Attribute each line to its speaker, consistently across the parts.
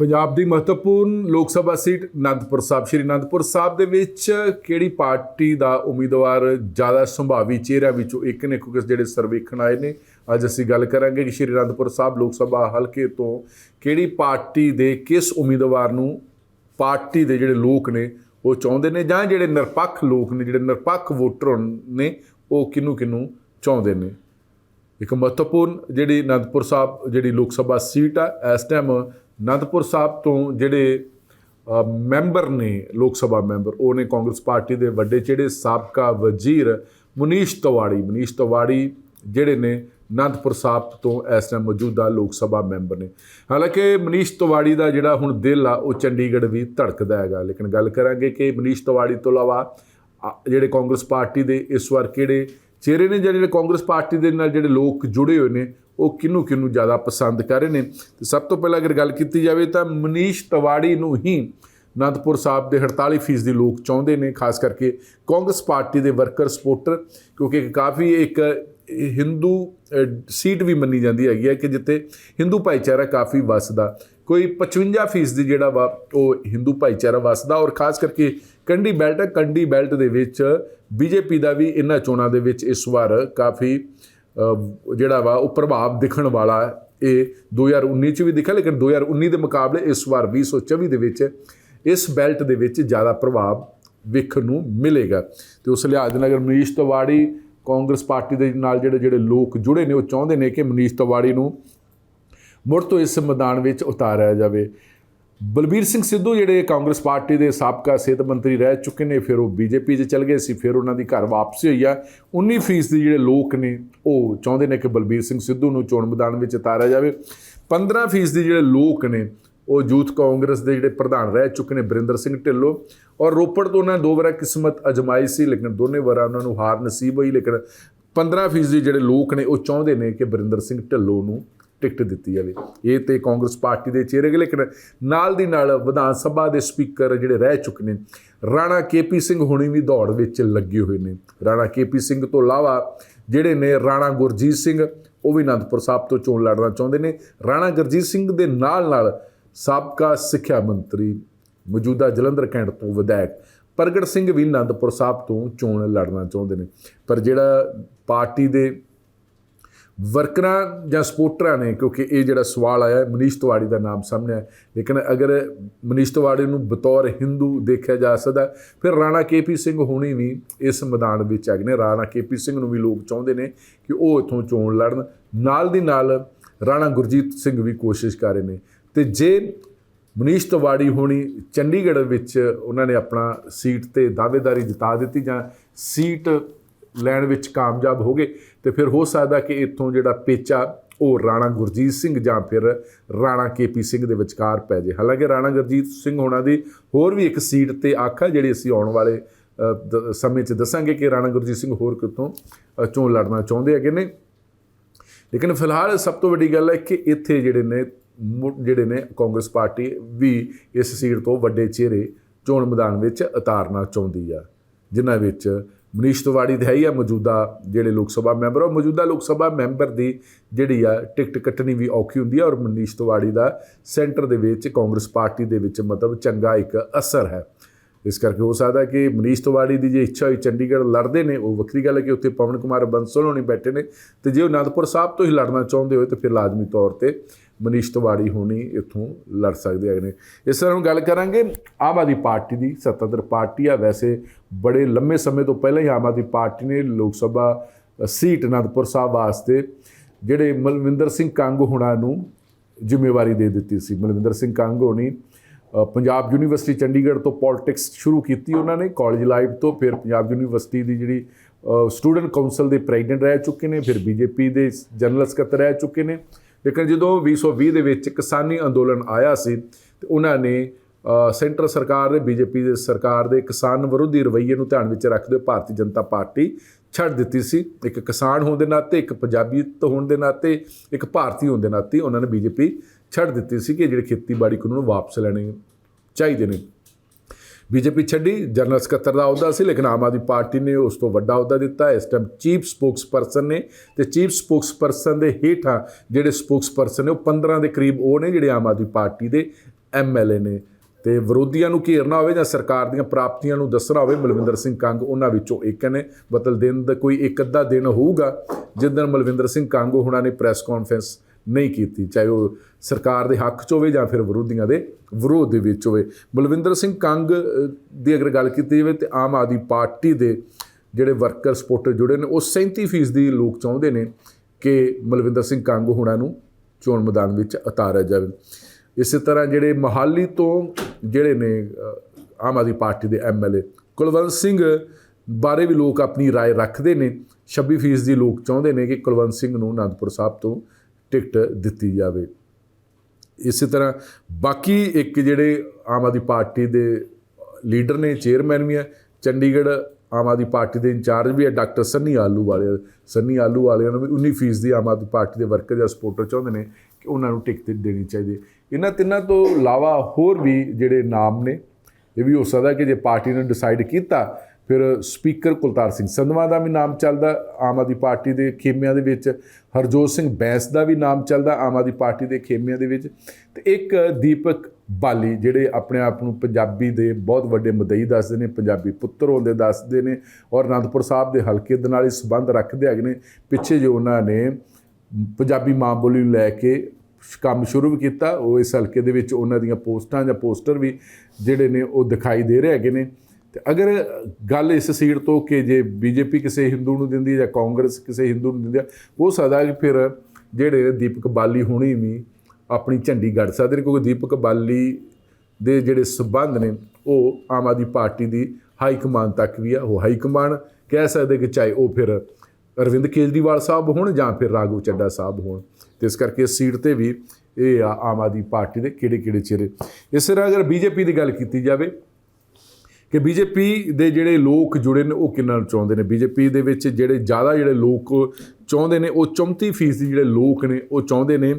Speaker 1: ਪੰਜਾਬ ਦੀ ਮਹੱਤਵਪੂਰਨ ਲੋਕ ਸਭਾ ਸੀਟ ਅਨੰਦਪੁਰ ਸਾਹਿਬ। ਸ਼੍ਰੀ ਅਨੰਦਪੁਰ ਸਾਹਿਬ ਦੇ ਵਿੱਚ ਕਿਹੜੀ ਪਾਰਟੀ ਦਾ ਉਮੀਦਵਾਰ ਜ਼ਿਆਦਾ ਸੰਭਾਵੀ ਚਿਹਰਿਆਂ ਵਿੱਚੋਂ ਇੱਕ ਨੇ? ਕਿਉਂਕਿ ਜਿਹੜੇ ਸਰਵੇਖਣ ਆਏ ਨੇ, ਅੱਜ ਅਸੀਂ ਗੱਲ ਕਰਾਂਗੇ ਕਿ ਸ਼੍ਰੀ ਅਨੰਦਪੁਰ ਸਾਹਿਬ ਲੋਕ ਸਭਾ ਹਲਕੇ ਤੋਂ ਕਿਹੜੀ ਪਾਰਟੀ ਦੇ ਕਿਸ ਉਮੀਦਵਾਰ ਨੂੰ ਪਾਰਟੀ ਦੇ ਜਿਹੜੇ ਲੋਕ ਨੇ, ਉਹ ਚਾਹੁੰਦੇ ਨੇ ਜਾਂ ਜਿਹੜੇ ਨਿਰਪੱਖ ਲੋਕ ਨੇ, ਜਿਹੜੇ ਨਿਰਪੱਖ ਵੋਟਰ ਨੇ, ਉਹ ਕਿਹਨੂੰ ਕਿਹਨੂੰ ਚਾਹੁੰਦੇ ਨੇ? ਇੱਕ ਮਹੱਤਵਪੂਰਨ ਜਿਹੜੀ ਅਨੰਦਪੁਰ ਸਾਹਿਬ ਜਿਹੜੀ ਲੋਕ ਸਭਾ ਸੀਟ ਆ, ਇਸ ਟਾਈਮ ਅਨੰਦਪੁਰ ਸਾਹਿਬ ਤੋਂ ਜਿਹੜੇ ਮੈਂਬਰ ਨੇ ਲੋਕ ਸਭਾ ਮੈਂਬਰ ਉਹ ਨੇ ਕਾਂਗਰਸ ਪਾਰਟੀ ਦੇ ਵੱਡੇ ਜਿਹੜੇ ਸਾਬਕਾ ਵਜ਼ੀਰ ਮਨੀਸ਼ ਤਵਾੜੀ। ਮਨੀਸ਼ ਤਵਾੜੀ ਜਿਹੜੇ ਨੇ ਅਨੰਦਪੁਰ ਸਾਹਿਬ ਤੋਂ ਇਸ ਟਾਈਮ ਮੌਜੂਦਾ ਲੋਕ ਸਭਾ ਮੈਂਬਰ ਨੇ। ਹਾਲਾਂਕਿ ਮਨੀਸ਼ ਤਵਾੜੀ ਦਾ ਜਿਹੜਾ ਹੁਣ ਦਿਲ ਆ ਉਹ ਚੰਡੀਗੜ੍ਹ ਵੀ ਧੜਕਦਾ ਹੈਗਾ। ਲੇਕਿਨ ਗੱਲ ਕਰਾਂਗੇ ਕਿ ਮਨੀਸ਼ ਤਵਾੜੀ ਤੋਂ ਇਲਾਵਾ ਅ, ਜਿਹੜੇ ਕਾਂਗਰਸ ਪਾਰਟੀ ਦੇ ਇਸ ਵਾਰ ਕਿਹੜੇ ਚਿਹਰੇ ਨੇ ਜਾਂ ਜਿਹੜੇ ਕਾਂਗਰਸ ਪਾਰਟੀ ਦੇ ਨਾਲ ਜਿਹੜੇ ਲੋਕ ਜੁੜੇ ਹੋਏ ਨੇ ਉਹ ਕਿਹਨੂੰ ਕਿਹਨੂੰ ਜ਼ਿਆਦਾ ਪਸੰਦ ਕਰ ਰਹੇ ਨੇ? ਤੇ ਸਭ ਤੋਂ ਪਹਿਲਾਂ ਅਗਰ ਗੱਲ ਕੀਤੀ ਜਾਵੇ ਤਾਂ ਮਨੀਸ਼ ਤਵਾੜੀ ਨੂੰ ਹੀ ਅਨੰਦਪੁਰ ਸਾਹਿਬ ਦੇ 48% ਦੀ ਲੋਕ ਚਾਹੁੰਦੇ ਨੇ, ਖਾਸ ਕਰਕੇ ਕਾਂਗਰਸ ਪਾਰਟੀ ਦੇ ਵਰਕਰ, ਸਪੋਰਟਰ, ਕਿਉਂਕਿ ਕਾਫੀ ਇੱਕ ਹਿੰਦੂ ਸੀਟ ਵੀ ਮੰਨੀ ਜਾਂਦੀ ਹੈਗੀ ਹੈ ਕਿ ਜਿੱਥੇ ਹਿੰਦੂ ਭਾਈਚਾਰਾ ਕਾਫੀ ਵੱਸਦਾ। ਕੋਈ 55% ਦੀ ਜਿਹੜਾ ਵਾ, ਉਹ ਹਿੰਦੂ ਭਾਈਚਾਰਾ ਵੱਸਦਾ ਔਰ ਖਾਸ ਕਰਕੇ ਕੰਡੀ ਬੈਲਟ ਹੈ ਕੰਡੀ ਬੈਲਟ ਦੇ ਵਿੱਚ ਬੀਜੇਪੀ ਦਾ ਵੀ ਇਹਨਾਂ ਚੋਣਾਂ ਦੇ ਵਿੱਚ ਇਸ ਵਾਰ ਕਾਫੀ ਜਿਹੜਾ ਵਾ ਉਹ ਪ੍ਰਭਾਵ ਦਿਖਣ ਵਾਲਾ ਹੈ। ਇਹ 2019 ਚ ਵੀ ਦਿਖਿਆ, ਲੇਕਿਨ 2019 ਦੇ ਮੁਕਾਬਲੇ ਇਸ ਵਾਰ 2024 ਦੇ ਵਿੱਚ ਇਸ ਬੈਲਟ ਦੇ ਵਿੱਚ ਜ਼ਿਆਦਾ ਪ੍ਰਭਾਵ ਵੇਖਣ ਨੂੰ ਮਿਲੇਗਾ ਤੇ ਉਸ ਲਿਹਾਜ਼ ਨਾਲ ਅਗਰ ਮਨੀਸ਼ ਤਵਾੜੀ ਕਾਂਗਰਸ ਪਾਰਟੀ ਦੇ ਨਾਲ ਜਿਹੜੇ ਜਿਹੜੇ ਲੋਕ ਜੁੜੇ ਨੇ, ਉਹ ਚਾਹੁੰਦੇ ਨੇ ਕਿ ਮਨੀਸ਼ ਤਵਾੜੀ ਨੂੰ ਮੁੜ ਤੋਂ ਇਸ ਮੈਦਾਨ ਵਿੱਚ ਉਤਾਰਿਆ ਜਾਵੇ ਬਲਬੀਰ ਸਿੰਘ ਸਿੱਧੂ ਜਿਹੜੇ ਕਾਂਗਰਸ ਪਾਰਟੀ ਦੇ ਸਾਬਕਾ ਸਿਹਤ ਮੰਤਰੀ ਰਹਿ ਚੁੱਕੇ ਨੇ, ਫਿਰ ਉਹ ਬੀਜੇਪੀ 'ਚ ਚਲ ਗਏ ਸੀ, ਫਿਰ ਉਹਨਾਂ ਦੀ ਘਰ ਵਾਪਸੀ ਹੋਈ ਆ। 19% ਦੇ ਜਿਹੜੇ ਲੋਕ ਨੇ, ਉਹ ਚਾਹੁੰਦੇ ਨੇ ਕਿ ਬਲਬੀਰ ਸਿੰਘ ਸਿੱਧੂ ਨੂੰ ਚੋਣ ਮੈਦਾਨ ਵਿੱਚ ਉਤਾਰਿਆ ਜਾਵੇ। 15% ਦੇ ਜਿਹੜੇ ਲੋਕ ਨੇ, ਉਹ ਯੂਥ ਕਾਂਗਰਸ ਦੇ ਜਿਹੜੇ ਪ੍ਰਧਾਨ ਰਹਿ ਚੁੱਕੇ ਨੇ, ਬਰਿੰਦਰ ਸਿੰਘ ਢਿੱਲੋਂ। ਔਰ ਰੋਪੜ ਤੋਂ ਉਹਨਾਂ ਨੇ ਦੋ ਵਾਰ ਕਿਸਮਤ ਅਜਮਾਈ ਸੀ, ਲੇਕਿਨ ਦੋਨੇ ਵਾਰਾਂ ਉਹਨਾਂ ਨੂੰ ਹਾਰ ਨਸੀਬ ਹੋਈ, ਲੇਕਿਨ 15% ਜਿਹੜੇ ਲੋਕ ਨੇ, ਉਹ ਚਾਹੁੰਦੇ ਨੇ ਕਿ ਬਰਿੰਦਰ ਸਿੰਘ ਢਿੱਲੋਂ ਨੂੰ ਟਿਕਟ ਦਿੱਤੀ ਜਾਵੇ। ਇਹ ਤੇ ਕਾਂਗਰਸ ਪਾਰਟੀ ਦੇ ਚਿਹਰੇ ਲੇਕਿਨ ਨਾਲ ਦੀ ਨਾਲ ਵਿਧਾਨ ਸਭਾ ਦੇ ਸਪੀਕਰ ਜਿਹੜੇ ਰਹਿ ਚੁੱਕੇ ਨੇ, ਰਾਣਾ ਕੇਪੀ ਸਿੰਘ ਹੁਣੀ ਵੀ ਦੌੜ ਵਿੱਚ ਲੱਗੇ ਹੋਏ ਨੇ। ਰਾਣਾ ਕੇਪੀ ਸਿੰਘ ਤੋਂ ਇਲਾਵਾ ਜਿਹੜੇ ਨੇ ਰਾਣਾ ਗੁਰਜੀਤ ਸਿੰਘ, ਉਹ ਵੀ ਅਨੰਦਪੁਰ ਸਾਹਿਬ ਤੋਂ ਚੋਣ ਲੜਨਾ ਚਾਹੁੰਦੇ ਨੇ। ਰਾਣਾ ਗੁਰਜੀਤ ਸਿੰਘ ਦੇ ਨਾਲ ਨਾਲ ਸਾਬਕਾ ਸਿੱਖਿਆ ਮੰਤਰੀ ਮੌਜੂਦਾ ਜਲੰਧਰ ਕੈਂਟ ਤੋਂ ਵਿਧਾਇਕ ਪ੍ਰਗਟ ਸਿੰਘ ਵੀ ਅਨੰਦਪੁਰ ਸਾਹਿਬ ਤੋਂ ਚੋਣ ਲੜਨਾ ਚਾਹੁੰਦੇ ਨੇ। ਪਰ ਜਿਹੜਾ ਪਾਰਟੀ ਦੇ ਵਰਕਰਾਂ ਜਾਂ ਸਪੋਰਟਰਾਂ ਨੇ, ਕਿਉਂਕਿ ਇਹ ਜਿਹੜਾ ਸਵਾਲ ਆਇਆ, ਮਨੀਸ਼ ਤਿਵਾੜੀ ਦਾ ਨਾਮ ਸਾਹਮਣੇ ਆਇਆ, ਲੇਕਿਨ ਅਗਰ ਮਨੀਸ਼ ਤਿਵਾੜੀ ਨੂੰ ਬਤੌਰ ਹਿੰਦੂ ਦੇਖਿਆ ਜਾ ਸਕਦਾ, ਫਿਰ ਰਾਣਾ ਕੇਪੀ ਸਿੰਘ ਹੋਣੀ ਵੀ ਇਸ ਮੈਦਾਨ ਵਿੱਚ ਹੈਗੇ ਨੇ। ਰਾਣਾ ਕੇਪੀ ਸਿੰਘ ਨੂੰ ਵੀ ਲੋਕ ਚਾਹੁੰਦੇ ਨੇ ਕਿ ਉਹ ਇਥੋਂ ਚੋਣ ਲੜਨ। ਨਾਲ ਦੀ ਨਾਲ ਰਾਣਾ ਗੁਰਜੀਤ ਸਿੰਘ ਵੀ ਕੋਸ਼ਿਸ਼ ਕਰ ਰਹੇ ਨੇ। ਤੇ ਜੇ ਮਨੀਸ਼ ਤਿਵਾੜੀ ਹੋਣੀ ਚੰਡੀਗੜ੍ਹ ਵਿੱਚ ਉਹਨਾਂ ਨੇ ਆਪਣਾ ਸੀਟ ਤੇ ਦਾਅਵੇਦਾਰੀ ਜਿਤਾ ਦਿੱਤੀ ਜਾਂ ਸੀਟ ਲੈਣ ਵਿੱਚ ਕਾਮਯਾਬ ਹੋ ਗਏ ਤੇ ਫਿਰ ਹੋ ਸਕਦਾ ਕਿ ਇੱਥੋਂ ਜਿਹੜਾ ਪੇਚਾ ਉਹ ਰਾਣਾ ਗੁਰਜੀਤ ਸਿੰਘ ਜਾਂ ਫਿਰ ਰਾਣਾ ਕੇਪੀ ਸਿੰਘ ਦੇ ਵਿਚਕਾਰ ਪੈ ਜੇ ਹਾਲਾਂਕਿ ਰਾਣਾ ਗੁਰਜੀਤ ਸਿੰਘ ਹੋਣਾ ਦੀ ਹੋਰ ਵੀ ਇੱਕ ਸੀਟ ਤੇ ਆਖਾ ਜਿਹੜੀ ਅਸੀਂ ਆਉਣ ਵਾਲੇ ਸਮੇਂ 'ਚ ਦੱਸਾਂਗੇ ਕਿ ਰਾਣਾ ਗੁਰਜੀਤ ਸਿੰਘ ਹੋਰ ਕਿਤੋਂ ਚੋਣ ਲੜਨਾ ਚਾਹੁੰਦੇ ਹੈਗੇ ਨੇ। ਲੇਕਿਨ ਫਿਲਹਾਲ ਸਭ ਤੋਂ ਵੱਡੀ ਗੱਲ ਹੈ ਕਿ ਇੱਥੇ ਜਿਹੜੇ ਨੇ, ਮੁ- ਜਿਹੜੇ ਨੇ ਕਾਂਗਰਸ ਪਾਰਟੀ ਵੀ ਇਸ ਸੀਟ ਤੋਂ ਵੱਡੇ ਚਿਹਰੇ ਚੋਣ ਮੈਦਾਨ ਵਿੱਚ ਉਤਾਰਨਾ ਚਾਹੁੰਦੀ ਆ, ਜਿਨ੍ਹਾਂ ਵਿੱਚ ਮਨੀਸ਼ ਤਿਵਾੜੀ ਦੇ ਹੈ ਹੀ ਆ ਮੌਜੂਦਾ ਜਿਹੜੇ ਲੋਕ ਸਭਾ ਮੈਂਬਰ। ਉਹ ਮੌਜੂਦਾ ਲੋਕ ਸਭਾ ਮੈਂਬਰ ਦੀ ਜਿਹੜੀ ਆ ਟਿਕਟ ਕੱਟਣੀ ਵੀ ਔਖੀ ਹੁੰਦੀ ਆ ਔਰ ਮਨੀਸ਼ ਤਿਵਾੜੀ ਦਾ ਸੈਂਟਰ ਦੇ ਵਿੱਚ ਕਾਂਗਰਸ ਪਾਰਟੀ ਦੇ ਵਿੱਚ ਮਤਲਬ ਚੰਗਾ ਇੱਕ ਅਸਰ ਹੈ। ਇਸ ਕਰਕੇ ਹੋ ਸਕਦਾ ਕਿ ਮਨੀਸ਼ ਤਿਵਾੜੀ ਦੀ ਜੇ ਇੱਛਾ ਹੋਈ ਚੰਡੀਗੜ੍ਹ ਲੜਦੇ ਨੇ, ਉਹ ਵੱਖਰੀ ਗੱਲ ਹੈ ਕਿ ਉੱਥੇ ਪਵਨ ਕੁਮਾਰ ਬੰਸਲ ਹੋਣੀ ਬੈਠੇ ਨੇ ਤੇ ਜੇ ਉਹ ਅਨੰਦਪੁਰ ਸਾਹਿਬ ਤੋਂ ਹੀ ਲੜਨਾ ਚਾਹੁੰਦੇ ਹੋਏ, ਤਾਂ ਫਿਰ ਲਾਜ਼ਮੀ ਤੌਰ ਤੇ ਮਨੀਸ਼ ਤਿਵਾੜੀ ਹੋਣੀ ਇੱਥੋਂ ਲੜ ਸਕਦੇ ਹੈਗੇ ਨੇ। ਇਸ ਤਰ੍ਹਾਂ ਹੁਣ ਗੱਲ ਕਰਾਂਗੇ ਆਮ ਆਦਮੀ ਪਾਰਟੀ ਦੀ ਸੱਤਾਧਰ ਪਾਰਟੀ ਆ। ਵੈਸੇ ਬੜੇ ਲੰਮੇ ਸਮੇਂ ਤੋਂ ਪਹਿਲਾਂ ਹੀ ਆਮ ਆਦਮੀ ਪਾਰਟੀ ਨੇ ਲੋਕ ਸਭਾ ਸੀਟ ਅਨੰਦਪੁਰ ਸਾਹਿਬ ਵਾਸਤੇ ਜਿਹੜੇ ਮਲਵਿੰਦਰ ਸਿੰਘ ਕੰਗ ਹੋਣਾ ਨੂੰ ਜ਼ਿੰਮੇਵਾਰੀ ਦੇ ਦਿੱਤੀ ਸੀ। ਮਲਵਿੰਦਰ ਸਿੰਘ ਕੰਗ ਹੋਣੀ ਪੰਜਾਬ ਯੂਨੀਵਰਸਿਟੀ ਚੰਡੀਗੜ੍ਹ ਤੋਂ ਪੋਲਿਟਿਕਸ ਸ਼ੁਰੂ ਕੀਤੀ ਉਹਨਾਂ ਨੇ ਕਾਲਜ ਲਾਈਫ ਤੋਂ ਫਿਰ ਪੰਜਾਬ ਯੂਨੀਵਰਸਿਟੀ ਦੀ ਜਿਹੜੀ ਸਟੂਡੈਂਟ ਕਾਉਂਸਲ ਦੇ ਪ੍ਰੈਜ਼ੀਡੈਂਟ ਰਹਿ ਚੁੱਕੇ ਨੇ, ਫਿਰ ਬੀਜੇਪੀ ਦੇ ਜਨਰਲ ਸਕੱਤਰ ਰਹਿ ਚੁੱਕੇ ਨੇ। ਲੇਕਿਨ ਜਦੋਂ 2020 ਦੇ ਵਿੱਚ ਕਿਸਾਨੀ ਅੰਦੋਲਨ ਆਇਆ ਸੀ, ਤੇ ਉਹਨਾਂ ਨੇ ਸੈਂਟਰ ਸਰਕਾਰ ਦੇ ਬੀਜੇਪੀ ਦੇ ਸਰਕਾਰ ਦੇ ਕਿਸਾਨ ਵਿਰੋਧੀ ਰਵੱਈਏ ਨੂੰ ਧਿਆਨ ਵਿੱਚ ਰੱਖਦੇ ਹੋਏ ਭਾਰਤੀ ਜਨਤਾ ਪਾਰਟੀ ਛੱਡ ਦਿੱਤੀ ਸੀ। ਇੱਕ ਕਿਸਾਨ ਹੋਣ ਦੇ ਨਾਤੇ, ਇੱਕ ਪੰਜਾਬੀ ਹੋਣ ਦੇ ਨਾਤੇ, ਇੱਕ ਭਾਰਤੀ ਹੋਣ ਦੇ ਨਾਤੇ ਉਹਨਾਂ ਨੇ ਬੀਜੇਪੀ ਛੱਡ ਦਿੱਤੀ ਸੀ ਕਿ ਜਿਹੜੇ ਖੇਤੀਬਾੜੀ ਕਾਨੂੰਨ ਵਾਪਸ ਲੈਣੇ ਚਾਹੀਦੇ ਨੇ। ਬੀਜੇਪੀ ਛੱਡੀ, ਜਨਰਲ ਸਕੱਤਰ ਦਾ ਅਹੁਦਾ ਸੀ, ਲੇਕਿਨ ਆਮ ਆਦਮੀ ਪਾਰਟੀ ਨੇ ਉਸ ਤੋਂ ਵੱਡਾ ਅਹੁਦਾ ਦਿੱਤਾ। ਇਸ ਟਾਈਮ ਚੀਫ ਸਪੋਕਸਪਰਸਨ ਨੇ ਤੇ ਚੀਫ ਸਪੋਕਸਪਰਸਨ ਦੇ ਹੇਠਾਂ ਜਿਹੜੇ ਸਪੋਕਸਪਰਸਨ ਨੇ, ਉਹ 15 ਦੇ ਕਰੀਬ ਉਹ ਨੇ, ਜਿਹੜੇ ਆਮ ਆਦਮੀ ਪਾਰਟੀ ਦੇ ਐਮਐਲਏ ਨੇ। ਤੇ ਵਿਰੋਧੀਆਂ ਨੂੰ ਘੇਰਨਾ ਹੋਵੇ ਜਾਂ ਸਰਕਾਰ ਦੀਆਂ ਪ੍ਰਾਪਤੀਆਂ ਨੂੰ ਦੱਸਣਾ ਹੋਵੇ, ਮਲਵਿੰਦਰ ਸਿੰਘ ਕੰਗ ਉਹਨਾਂ ਵਿੱਚੋਂ ਇੱਕ ਨੇ। ਮਤਲਬ ਦਿਨ ਦਾ ਕੋਈ ਇੱਕ ਅੱਧਾ ਦਿਨ ਹੋਊਗਾ, ਜਿਸ ਦਿਨ ਮਲਵਿੰਦਰ ਸਿੰਘ ਕੰਗ ਹੁਣਾਂ ਨੇ ਪ੍ਰੈਸ ਕਾਨਫਰੰਸ ਨਹੀਂ ਕੀਤੀ ਚਾਹੇ ਉਹ ਸਰਕਾਰ ਦੇ ਹੱਕ 'ਚ ਹੋਵੇ ਜਾਂ ਫਿਰ ਵਿਰੋਧੀਆਂ ਦੇ ਵਿਰੋਧ ਦੇ ਵਿੱਚ ਹੋਵੇ ਬਲਵਿੰਦਰ ਸਿੰਘ ਕੰਗ ਅ, ਦੀ ਅਗਰ ਗੱਲ ਕੀਤੀ ਜਾਵੇ ਤੇ ਆਮ ਆਦਮੀ ਪਾਰਟੀ ਦੇ ਜਿਹੜੇ ਵਰਕਰ ਸਪੋਰਟਰ ਜੁੜੇ ਨੇ ਉਹ 37% ਦੀ ਲੋਕ ਚਾਹੁੰਦੇ ਨੇ ਕਿ ਮਲਵਿੰਦਰ ਸਿੰਘ ਕੰਗ ਹੁਣਾਂ ਨੂੰ ਚੋਣ ਮੈਦਾਨ ਵਿੱਚ ਉਤਾਰਿਆ ਜਾਵੇ ਇਸੇ ਤਰ੍ਹਾਂ ਜਿਹੜੇ ਮਹਾਲੀ ਤੋਂ ਜਿਹੜੇ ਨੇ ਅ, ਆਮ ਆਦਮੀ ਪਾਰਟੀ ਦੇ ਐਮਐਲਏ ਕੁਲਵੰਤ ਸਿੰਘ ਬਾਰੇ ਵੀ ਲੋਕ ਆਪਣੀ رائے ਰੱਖਦੇ ਨੇ 26% ਦੀ ਲੋਕ ਚਾਹੁੰਦੇ ਨੇ ਕਿ ਕੁਲਵੰਤ ਸਿੰਘ ਨੂੰ ਅਨੰਦਪੁਰ ਸਾਹਿਬ ਤੋਂ ਟਿਕਟ ਦਿੱਤੀ ਜਾਵੇ ਇਸੇ ਤਰ੍ਹਾਂ ਬਾਕੀ ਇੱਕ ਜਿਹੜੇ ਆਮ ਆਦਮੀ ਪਾਰਟੀ ਦੇ ਲੀਡਰ ਨੇ, ਚੇਅਰਮੈਨ ਵੀ ਹੈ, ਚੰਡੀਗੜ੍ਹ ਆਮ ਆਦਮੀ ਪਾਰਟੀ ਦੇ ਇੰਚਾਰਜ ਵੀ ਹੈ, ਡਾਕਟਰ ਸੰਨੀ ਆਲੂ ਵਾਲੇ ਸੰਨੀ ਆਲੂ ਵਾਲਿਆਂ ਨੂੰ ਵੀ 19% ਦੀ ਆਮ ਆਦਮੀ ਪਾਰਟੀ ਦੇ ਵਰਕਰ ਜਾਂ ਸਪੋਰਟਰ ਚਾਹੁੰਦੇ ਨੇ ਕਿ ਉਹਨਾਂ ਨੂੰ ਟਿਕਟ ਦੇਣੀ ਚਾਹੀਦੀ ਹੈ। ਇਹਨਾਂ ਤਿੰਨਾਂ ਤੋਂ ਇਲਾਵਾ ਹੋਰ ਵੀ ਜਿਹੜੇ ਨਾਮ ਨੇ, ਇਹ ਵੀ ਹੋ ਸਕਦਾ ਕਿ ਜੇ ਪਾਰਟੀ ਨੇ ਡਿਸਾਈਡ ਕੀਤਾ ਫਿਰ ਸਪੀਕਰ ਕੁਲਤਾਰ ਸਿੰਘ ਸੰਧਵਾ ਦਾ ਵੀ ਨਾਮ ਚੱਲਦਾ, ਆਮ ਆਦਮੀ ਪਾਰਟੀ ਦੇ ਖੇਮਿਆਂ ਦੇ ਵਿੱਚ, ਹਰਜੋਤ ਸਿੰਘ ਬੈਂਸ ਦਾ ਵੀ ਨਾਮ ਚੱਲਦਾ, ਆਮ ਆਦਮੀ ਪਾਰਟੀ ਦੇ ਖੇਮਿਆਂ ਦੇ ਵਿੱਚ। ਤੇ ਇੱਕ ਦੀਪਕ ਬਾਲੀ, ਜਿਹੜੇ ਆਪਣੇ ਆਪ ਨੂੰ ਪੰਜਾਬੀ ਦੇ ਬਹੁਤ ਵੱਡੇ ਮਦਈ ਦੱਸਦੇ ਨੇ, ਪੰਜਾਬੀ ਪੁੱਤਰ ਹੁੰਦੇ ਦੱਸਦੇ ਨੇ ਔਰ ਅਨੰਦਪੁਰ ਸਾਹਿਬ ਦੇ ਹਲਕੇ ਦੇ ਨਾਲ ਹੀ ਸੰਬੰਧ ਰੱਖਦੇ ਹੈਗੇ ਨੇ। ਪਿੱਛੇ ਜੋ ਉਹਨਾਂ ਨੇ ਪੰਜਾਬੀ ਮਾਂ ਬੋਲੀ ਨੂੰ ਲੈ ਕੇ ਕੰਮ ਸ਼ੁਰੂ ਵੀ ਕੀਤਾ, ਉਹ ਇਸ ਹਲਕੇ ਦੇ ਵਿੱਚ ਉਹਨਾਂ ਦੀਆਂ ਪੋਸਟਾਂ ਜਾਂ ਪੋਸਟਰ ਵੀ ਜਿਹੜੇ ਨੇ ਉਹ ਦਿਖਾਈ ਦੇ ਰਹੇ ਹੈਗੇ ਨੇ। ਤੇ ਅਗਰ ਗੱਲ ਇਸ ਸੀਟ ਤੋਂ ਕਿ ਜੇ ਬੀਜੇਪੀ ਕਿਸੇ ਹਿੰਦੂ ਨੂੰ ਦਿੰਦੀ ਜਾਂ ਕਾਂਗਰਸ ਕਿਸੇ ਹਿੰਦੂ ਨੂੰ ਦਿੰਦੀ ਹੈ ਉਹ ਸਕਦਾ ਕਿ ਫਿਰ ਜਿਹੜੇ ਦੀਪਕ ਬਾਲੀ ਹੋਣੀ ਵੀ ਆਪਣੀ ਝੰਡੀ ਗੱਡ ਸਕਦੇ ਨੇ, ਕਿਉਂਕਿ ਦੀਪਕ ਬਾਲੀ ਦੇ ਜਿਹੜੇ ਸਬੰਧ ਨੇ, ਉਹ ਆਮ ਆਦਮੀ ਪਾਰਟੀ ਦੀ ਹਾਈ ਕਮਾਨ ਤੱਕ ਵੀ ਆ। ਉਹ ਹਾਈ ਕਮਾਨ ਕਹਿ ਸਕਦੇ ਕਿ ਚਾਹੇ ਉਹ ਫਿਰ ਅਰਵਿੰਦ ਕੇਜਰੀਵਾਲ ਸਾਹਿਬ ਹੋਣ ਜਾਂ ਫਿਰ ਰਾਘਵ ਚੱਡਾ ਸਾਹਿਬ ਹੋਣ। ਤੇ ਇਸ ਕਰਕੇ ਇਸ ਸੀਟ ਤੇ ਵੀ ਇਹ ਆਮ ਆਦਮੀ ਪਾਰਟੀ ਦੇ ਕਿਹੜੇ ਕਿਹੜੇ ਚਿਹਰੇ। ਇਸ ਤਰ੍ਹਾਂ ਅਗਰ ਬੀਜੇਪੀ ਦੀ ਗੱਲ ਕੀਤੀ ਜਾਵੇ ਕਿ ਬੀਜੇਪੀ ਦੇ ਜਿਹੜੇ ਲੋਕ ਜੁੜੇ ਨੇ, ਉਹ ਕਿੰਨਾ ਚਾਹੁੰਦੇ ਨੇ? ਬੀਜੇਪੀ ਦੇ ਵਿੱਚ ਜਿਹੜੇ ਜ਼ਿਆਦਾ ਜਿਹੜੇ ਲੋਕ ਚਾਹੁੰਦੇ ਨੇ, ਉਹ 34% ਜਿਹੜੇ ਲੋਕ ਨੇ, ਉਹ ਚਾਹੁੰਦੇ ਨੇ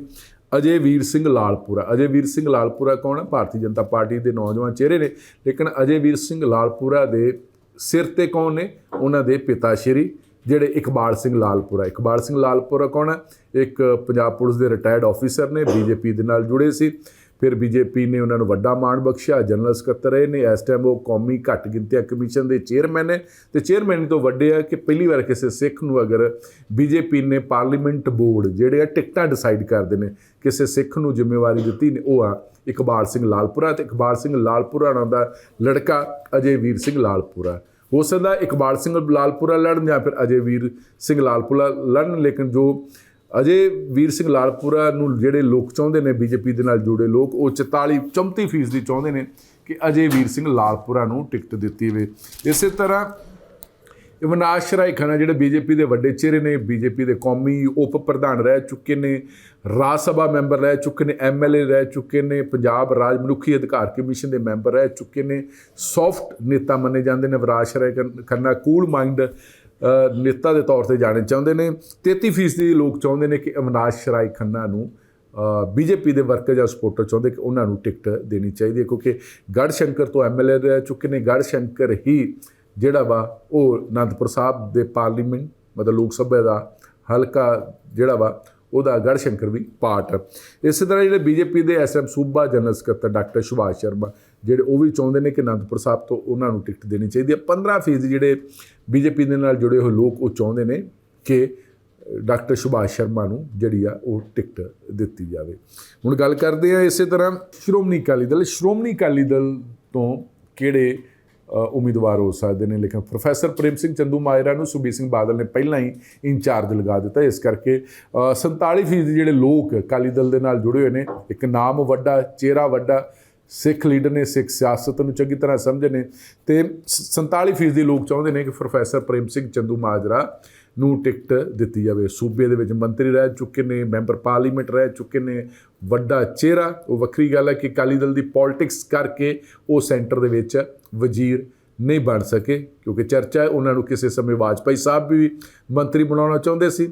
Speaker 1: ਅਜੇ ਵੀਰ ਸਿੰਘ ਲਾਲਪੁਰਾ। ਅਜੇ ਵੀਰ ਸਿੰਘ ਲਾਲਪੁਰਾ ਕੌਣ ਹੈ? ਭਾਰਤੀ ਜਨਤਾ ਪਾਰਟੀ ਦੇ ਨੌਜਵਾਨ ਚਿਹਰੇ ਨੇ। ਲੇਕਿਨ ਅਜੇ ਵੀਰ ਸਿੰਘ ਲਾਲਪੁਰਾ ਦੇ ਸਿਰ ਤੇ ਕੌਣ ਨੇ? ਉਹਨਾਂ ਦੇ ਪਿਤਾ ਸ਼੍ਰੀ, ਜਿਹੜੇ ਇਕਬਾਲ ਸਿੰਘ ਲਾਲਪੁਰਾ। ਇਕਬਾਲ ਸਿੰਘ ਲਾਲਪੁਰਾ ਕੌਣ ਹੈ? ਇੱਕ ਪੰਜਾਬ ਪੁਲਿਸ ਦੇ ਰਿਟਾਇਰਡ ਆਫੀਸਰ ਨੇ, ਬੀਜੇਪੀ ਦੇ ਨਾਲ ਜੁੜੇ ਸੀ। ਫਿਰ ਬੀਜੇਪੀ ਨੇ ਉਹਨਾਂ ਨੂੰ ਵੱਡਾ ਮਾਣ ਬਖਸ਼ਿਆ, ਜਨਰਲ ਸਕੱਤਰ ਰਹੇ ਨੇ, ਇਸ ਟਾਈਮ ਉਹ ਕੌਮੀ ਘੱਟ ਗਿਣਤੀਆਂ ਕਮਿਸ਼ਨ ਦੇ ਚੇਅਰਮੈਨ ਨੇ ਤੇ ਚੇਅਰਮੈਨ ਤੋਂ ਵੱਡੇ ਆ ਕਿ ਪਹਿਲੀ ਵਾਰ ਕਿਸੇ ਸਿੱਖ ਨੂੰ ਅਗਰ ਬੀਜੇਪੀ ਨੇ ਪਾਰਲੀਮੈਂਟ ਬੋਰਡ ਜਿਹੜੇ ਆ ਟਿਕਟਾਂ ਡਿਸਾਈਡ ਕਰਦੇ ਨੇ, ਕਿਸੇ ਸਿੱਖ ਨੂੰ ਜ਼ਿੰਮੇਵਾਰੀ ਦਿੱਤੀ ਨੇ, ਉਹ ਆ ਇਕਬਾਲ ਸਿੰਘ ਲਾਲਪੁਰਾ ਤੇ ਇਕਬਾਲ ਸਿੰਘ ਲਾਲਪੁਰਾ ਨਾਂ ਦਾ ਲੜਕਾ ਅਜੇ ਵੀਰ ਸਿੰਘ ਲਾਲਪੁਰਾ। ਹੋ ਸਕਦਾ ਇਕਬਾਲ ਸਿੰਘ ਲਾਲਪੁਰਾ ਲੜਨ ਜਾਂ ਫਿਰ ਅਜੇ ਵੀਰ ਸਿੰਘ ਲਾਲਪੁਰਾ ਲੜਨ, ਲੇਕਿਨ ਜੋ ਅਜੇ ਵੀਰ ਸਿੰਘ ਲਾਲਪੁਰਾ ਨੂੰ ਜਿਹੜੇ ਲੋਕ ਚਾਹੁੰਦੇ ਨੇ ਬੀਜੇਪੀ ਦੇ ਨਾਲ ਜੁੜੇ ਲੋਕ, ਉਹ 44 34% ਦੀ ਚਾਹੁੰਦੇ ਨੇ ਕਿ ਅਜੇ ਵੀਰ ਸਿੰਘ ਲਾਲਪੁਰਾ ਨੂੰ ਟਿਕਟ ਦਿੱਤੀ ਹੋਵੇ। ਇਸੇ ਤਰ੍ਹਾਂ ਅਵਿਨਾਸ਼ ਰਾਏ ਖੰਨਾ, ਜਿਹੜੇ ਬੀਜੇਪੀ ਦੇ ਵੱਡੇ ਚਿਹਰੇ ਨੇ, ਬੀਜੇਪੀ ਦੇ ਕੌਮੀ ਉਪ ਪ੍ਰਧਾਨ ਰਹਿ ਚੁੱਕੇ ਨੇ, ਰਾਜ ਸਭਾ ਮੈਂਬਰ ਰਹਿ ਚੁੱਕੇ ਨੇ ਐਮਐਲਏ ਰਹਿ ਚੁੱਕੇ ਨੇ, ਪੰਜਾਬ ਰਾਜ ਮਨੁੱਖੀ ਅਧਿਕਾਰ ਕਮਿਸ਼ਨ ਦੇ ਮੈਂਬਰ ਰਹਿ ਚੁੱਕੇ ਨੇ ਸੌਫਟ ਨੇਤਾ ਮੰਨੇ ਜਾਂਦੇ ਨੇ ਅਵਿਨਾਸ਼ ਰਾਏ ਖੰਨ- ਖੰਨਾ ਕੂਲ ਮਾਈਂਡ ਨੇਤਾ ਦੇ ਤੌਰ ਤੇ ਜਾਣੇ ਚਾਹੁੰਦੇ ਨੇ। 33% ਲੋਕ ਚਾਹੁੰਦੇ ਨੇ ਕਿ ਅਵਿਨਾਸ਼ ਰਾਏ ਖੰਨਾ ਨੂੰ ਬੀਜੇਪੀ ਦੇ ਵਰਕਰ ਜਾਂ ਸਪੋਰਟਰ ਚਾਹੁੰਦੇ ਕਿ ਉਹਨਾਂ ਨੂੰ ਟਿਕਟ ਦੇਣੀ ਚਾਹੀਦੀ ਹੈ, ਕਿਉਂਕਿ ਗੜ ਸ਼ੰਕਰ ਤੋਂ ਐਮਐਲਏ ਰਹਿ ਚੁੱਕੇ ਨੇ। ਗੜ ਸ਼ੰਕਰ ਹੀ ਜਿਹੜਾ ਵਾ, ਉਹ ਅਨੰਦਪੁਰ ਸਾਹਿਬ ਦੇ ਪਾਰਲੀਮੈਂਟ, ਮਤਲਬ ਲੋਕ ਸਭਾ ਦਾ ਹਲਕਾ ਜਿਹੜਾ ਵਾ ਉਹਦਾ ਗੜ ਸ਼ੰਕਰ ਵੀ ਪਾਰਟ ਇਸੇ ਤਰ੍ਹਾਂ ਜਿਹੜੇ ਬੀਜੇਪੀ ਦੇ ਐਸਐਮ ਸੂਬਾ ਜਨਰਲ ਸਕੱਤਰ ਡਾਕਟਰ ਸੁਭਾਸ਼ ਸ਼ਰਮਾ, ਜਿਹੜੇ ਉਹ ਵੀ ਚਾਹੁੰਦੇ ਨੇ ਕਿ ਅਨੰਦਪੁਰ ਸਾਹਿਬ ਤੋਂ ਉਹਨਾਂ ਨੂੰ ਟਿਕਟ ਦੇਣੀ ਚਾਹੀਦੀ ਹੈ। 15% ਜਿਹੜੇ ਬੀਜੇਪੀ ਦੇ ਨਾਲ ਜੁੜੇ ਹੋਏ ਲੋਕ ਉਹ ਚਾਹੁੰਦੇ ਨੇ ਕਿ ਡਾਕਟਰ ਸੁਭਾਸ਼ ਸ਼ਰਮਾ ਨੂੰ ਜਿਹੜੀ ਆ ਉਹ ਟਿਕਟ ਦਿੱਤੀ ਜਾਵੇ। ਹੁਣ ਗੱਲ ਕਰਦੇ ਆ ਇਸੇ ਤਰ੍ਹਾਂ ਸ਼੍ਰੋਮਣੀ ਅਕਾਲੀ ਦਲ। ਸ਼੍ਰੋਮਣੀ ਅਕਾਲੀ ਦਲ ਤੋਂ ਕਿਹੜੇ ਉਮੀਦਵਾਰ ਹੋ ਸਕਦੇ ਨੇ। ਲੇਕਿਨ ਪ੍ਰੋਫੈਸਰ ਪ੍ਰੇਮ ਸਿੰਘ ਚੰਦੂ ਮਾਜਰਾ ਨੂੰ ਸੁਬੀਰ ਸਿੰਘ ਬਾਦਲ ਨੇ ਪਹਿਲਾਂ ਹੀ ਇੰਚਾਰਜ ਲਗਾ ਦਿੱਤਾ। ਇਸ ਕਰਕੇ ਅ, 47% ਜਿਹੜੇ ਲੋਕ ਅਕਾਲੀ ਦਲ ਦੇ ਨਾਲ ਜੁੜੇ ਹੋਏ ਨੇ ਇੱਕ ਨਾਮ ਵੱਡਾ ਚਿਹਰਾ ਵੱਡਾ ਸਿੱਖ ਲੀਡਰ ਨੇ ਸਿੱਖ ਸਿਆਸਤ ਨੂੰ ਚੰਗੀ ਤਰ੍ਹਾਂ ਸਮਝੇ ਨੇ। ਤੇ 47% ਦੇ ਲੋਕ ਚਾਹੁੰਦੇ ਨੇ ਕਿ ਪ੍ਰੋਫੈਸਰ ਪ੍ਰੇਮ ਸਿੰਘ ਚੰਦੂ ਮਾਜਰਾ ਨੂੰ ਟਿਕਟ ਦਿੱਤੀ ਜਾਵੇ। ਸੂਬੇ ਦੇ ਵਿੱਚ ਮੰਤਰੀ ਰਹਿ ਚੁੱਕੇ ਨੇ ਮੈਂਬਰ ਪਾਰਲੀਮੈਂਟ ਰਹਿ ਚੁੱਕੇ ਨੇ ਵੱਡਾ ਚਿਹਰਾ। ਉਹ ਵੱਖਰੀ ਗੱਲ ਹੈ ਕਿ ਅਕਾਲੀ ਦਲ ਦੀ ਪੋਲਿਟਿਕਸ ਕਰਕੇ ਉਹ ਸੈਂਟਰ ਦੇ ਵਿੱਚ ਵਜ਼ੀਰ ਨਹੀਂ ਬਣ ਸਕੇ, ਕਿਉਂਕਿ ਚਰਚਾ ਹੈ ਉਹਨਾਂ ਨੂੰ ਕਿਸੇ ਸਮੇਂ ਵਾਜਪਾਈ ਸਾਹਿਬ ਵੀ ਮੰਤਰੀ ਬਣਾਉਣਾ ਚਾਹੁੰਦੇ ਸੀ।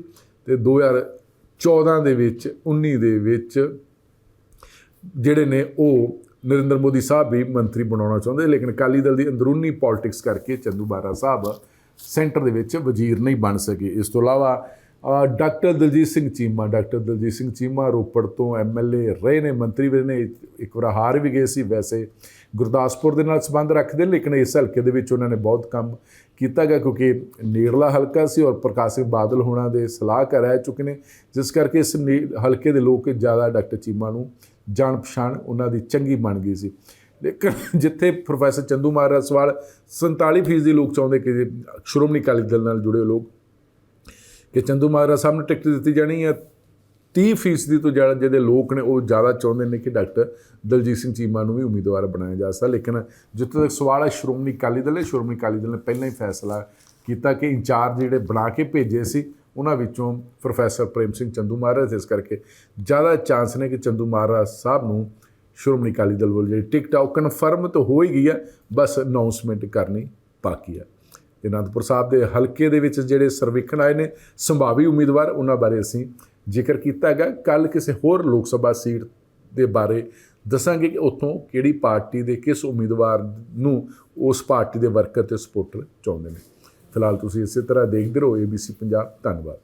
Speaker 1: ਤੇ 2014 ਦੇ ਵਿੱਚ 19 ਦੇ ਵਿੱਚ ਜਿਹੜੇ ਨੇ ਉਹ ਨਰਿੰਦਰ ਮੋਦੀ ਸਾਹਿਬ ਵੀ ਮੰਤਰੀ ਬਣਾਉਣਾ ਚਾਹੁੰਦੇ, ਲੇਕਿਨ ਅਕਾਲੀ ਦਲ ਦੀ ਅੰਦਰੂਨੀ ਪੋਲਿਟਿਕਸ ਕਰਕੇ ਚੰਦੂ ਬਾਰਾ ਸਾਹਿਬ ਸੈਂਟਰ ਦੇ ਵਿੱਚ ਵਜ਼ੀਰ ਨਹੀਂ ਬਣ ਸਕੇ। ਇਸ ਤੋਂ ਇਲਾਵਾ ਡਾਕਟਰ ਦਲਜੀਤ ਸਿੰਘ ਚੀਮਾ, ਡਾਕਟਰ ਦਲਜੀਤ ਸਿੰਘ ਚੀਮਾ ਰੋਪੜ ਤੋਂ ਐਮਐਲਏ ਰਹੇ ਨੇ, ਮੰਤਰੀ ਵੀ ਰਹੇ ਨੇ, ਇੱਕ ਵਾਰ ਹਾਰ ਵੀ ਗਏ ਸੀ, ਵੈਸੇ ਗੁਰਦਾਸਪੁਰ ਦੇ ਨਾਲ ਸੰਬੰਧ ਰੱਖਦੇ, ਲੇਕਿਨ ਇਸ ਹਲਕੇ ਦੇ ਵਿੱਚ ਉਹਨਾਂ ਨੇ ਬਹੁਤ ਕੰਮ ਕੀਤਾ ਗਿਆ, ਕਿਉਂਕਿ ਨੇੜਲਾ ਹਲਕਾ ਸੀ ਔਰ ਪ੍ਰਕਾਸ਼ ਸਿੰਘ ਬਾਦਲ ਹੋਣਾ ਦੇ ਸਲਾਹਕਾਰ ਰਹਿ ਚੁੱਕੇ ਨੇ, ਜਿਸ ਕਰਕੇ ਇਸ ਨੇ- ਹਲਕੇ ਦੇ ਲੋਕ ਜ਼ਿਆਦਾ ਡਾਕਟਰ ਚੀਮਾ ਨੂੰ ਜਾਣ ਪਛਾਣ ਉਹਨਾਂ ਦੀ ਚੰਗੀ ਬਣ ਗਈ ਸੀ। ਲੇਕਿਨ ਜਿੱਥੇ ਪ੍ਰੋਫੈਸਰ ਚੰਦੂ ਮਾਰਾ ਸਵਾਲ 47% ਲੋਕ ਚਾਹੁੰਦੇ ਕਿ ਜੇ ਸ਼੍ਰੋਮਣੀ ਅਕਾਲੀ ਦਲ ਨਾਲ ਜੁੜੇ ਲੋਕ ਕਿ ਚੰਦੂ ਮਾਰਾ ਸਾਹਿਬ ਨੂੰ ਟਿਕਟ ਦਿੱਤੀ ਜਾਣੀ ਹੈ 30% ਤੋਂ ਜ਼ਿਆਦਾ ਜਿਹੜੇ ਲੋਕ ਨੇ ਉਹ ਜ਼ਿਆਦਾ ਚਾਹੁੰਦੇ ਨੇ ਕਿ ਡਾਕਟਰ ਦਲਜੀਤ ਸਿੰਘ ਚੀਮਾ ਨੂੰ ਵੀ ਉਮੀਦਵਾਰ ਬਣਾਇਆ ਜਾ ਸਕਦਾ। ਲੇਕਿਨ ਜਿੱਥੇ ਤੱਕ ਸਵਾਲ ਹੈ, ਸ਼੍ਰੋਮਣੀ ਅਕਾਲੀ ਦਲ ਨੇ ਸ਼੍ਰੋਮਣੀ ਅਕਾਲੀ ਦਲ ਨੇ ਪਹਿਲਾਂ ਹੀ ਫੈਸਲਾ ਕੀਤਾ ਕਿ ਇੰਚਾਰਜ ਜਿਹੜੇ ਬਣਾ ਕੇ ਭੇਜੇ ਸੀ, ਉਹਨਾਂ ਵਿੱਚੋਂ ਪ੍ਰੋਫੈਸਰ ਪ੍ਰੇਮ ਸਿੰਘ ਚੰਦੂ ਮਾਰਾ ਇਸ ਕਰਕੇ ਜ਼ਿਆਦਾ ਚਾਂਸ ਨੇ ਕਿ ਚੰਦੂ ਮਹਾਰਾਜ ਸਾਹਿਬ ਨੂੰ ਸ਼੍ਰੋਮਣੀ ਅਕਾਲੀ ਦਲ ਵੱਲੋਂ ਜਿਹੜੀ ਟਿਕਟ ਆ, ਉਹ ਕਨਫਰਮ ਤਾਂ ਹੋ ਹੀ ਗਈ ਆ ਬਸ ਅਨਾਉਂਸਮੈਂਟ ਕਰਨੀ ਬਾਕੀ ਆ ਤੇ ਅਨੰਦਪੁਰ ਸਾਹਿਬ ਦੇ ਹਲਕੇ ਦੇ ਵਿੱਚ ਜਿਹੜੇ ਸਰਵੇਖਣ ਆਏ ਨੇ, ਸੰਭਾਵੀ ਉਮੀਦਵਾਰ ਉਹਨਾਂ ਬਾਰੇ ਅਸੀਂ ਜ਼ਿਕਰ ਕੀਤਾ ਹੈਗਾ। ਕੱਲ ਕਿਸੇ ਹੋਰ ਲੋਕ ਸਭਾ ਸੀਟ ਦੇ ਬਾਰੇ ਦੱਸਾਂਗੇ ਕਿ ਉੱਥੋਂ ਕਿਹੜੀ ਪਾਰਟੀ ਦੇ ਕਿਸ ਉਮੀਦਵਾਰ ਨੂੰ ਉਸ ਪਾਰਟੀ ਦੇ ਵਰਕਰ ਤੇ ਸਪੋਰਟਰ ਚਾਹੁੰਦੇ ਨੇ। ਫਿਲਹਾਲ ਤੁਸੀਂ ਇਸੇ ਤਰ੍ਹਾਂ ਦੇਖਦੇ ਰਹੋ ABC ਪੰਜਾਬ। ਧੰਨਵਾਦ।